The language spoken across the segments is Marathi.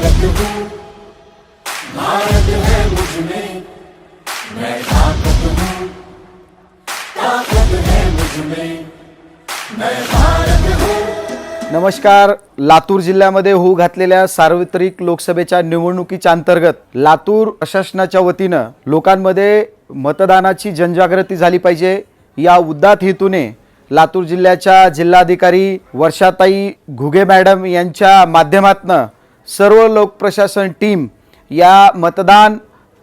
भारत हूँ भारत है मुझ में मैं ताकत हूँ ताकत है मुझ में मैं भारत हूँ नमस्कार लातूर जिल्ह्यामध्ये होऊ घातलेल्या सार्वत्रिक लोकसभेच्या निवडणुकीच्या अंतर्गत लातूर प्रशासनाच्या वतीनं लोकांमध्ये मतदानाची जनजागृती झाली पाहिजे. या उद्दात हेतूने लातूर जिल्ह्याच्या जिल्हाधिकारी वर्षाताई घुगे मॅडम यांच्या माध्यमातनं सर्व लोकप्रशासन टीम या मतदान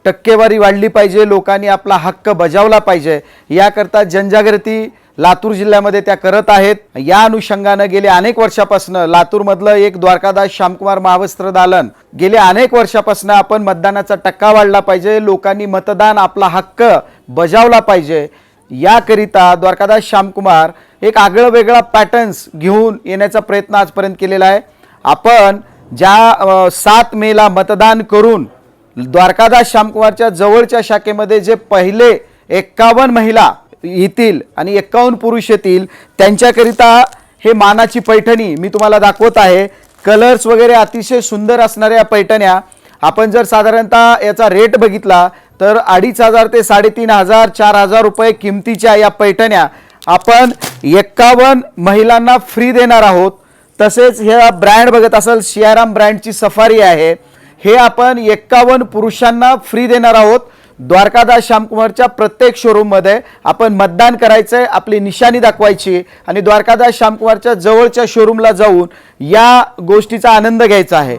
टक्केवारी वाढली पाहिजे लोकांनी आपला हक्क बजावला पाहिजे. याकरता जनजागृती लातूर जिल्ह्यामध्ये त्या करत आहेत. या अनुषंगानं गेले अनेक वर्षापासून लातूरमधलं एक द्वारकादास श्यामकुमार महावस्त्र दालन. गेले अनेक वर्षापासून आपण मतदानाचा टक्का वाढला पाहिजे लोकांनी मतदान आपला हक्क बजावला पाहिजे. याकरिता द्वारकादास श्यामकुमार एक आगळं वेगळा पॅटर्न्स घेऊन येण्याचा प्रयत्न आजपर्यंत केलेला आहे. आपण ज्या सात मेला मतदान करून द्वारकादास श्यामकुमारच्या जवळच्या शाखेमध्ये जे पहिले एक्कावन्न महिला येतील आणि एक्कावन्न पुरुष येतील त्यांच्याकरिता हे मानाची पैठणी मी तुम्हाला दाखवत आहे. कलर्स वगैरे अतिशय सुंदर असणाऱ्या पैठण्या. आपण जर साधारणतः याचा रेट बघितला तर अडीच हजार ते साडेतीन हजार चार हजार रुपये किमतीच्या या पैठण्या आपण एक्कावन्न महिलांना फ्री देणार आहोत. तसेच ह्या ब्रँड बघत असाल सियाराम ब्रँडची सफारी आहे. हे आपण एक्कावन्न पुरुषांना फ्री देणार आहोत. द्वारकादास श्यामकुमारच्या प्रत्येक शोरूममध्ये आपण मतदान करायचंय आपली निशाणी दाखवायची आणि द्वारकादास श्यामकुमारच्या जवळच्या शोरूमला जाऊन या गोष्टीचा आनंद घ्यायचा आहे.